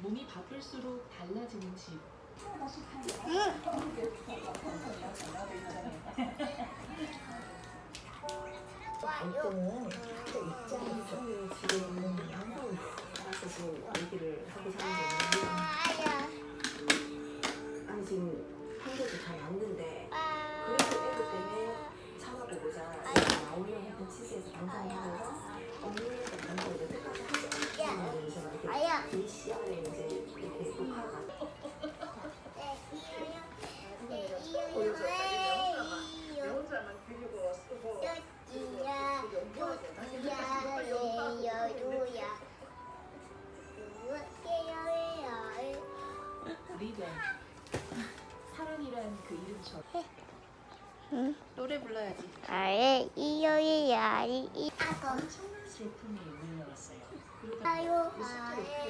몸이 바쁠수록 달라지는 집. 어떤 입장에서 지금 알아서 지금 얘기를 하고 사는 거는 아니 지금 한국도 잘 맞는데 그래도 애들 때문에 참아보고자 나오려고 했던 취지에서 방송을 하면서 언니가 방송을 끝까지 하지 않는 제가 아예 이요이 아이 이 슬픔이 밀려왔어요. 그러다 아요 아예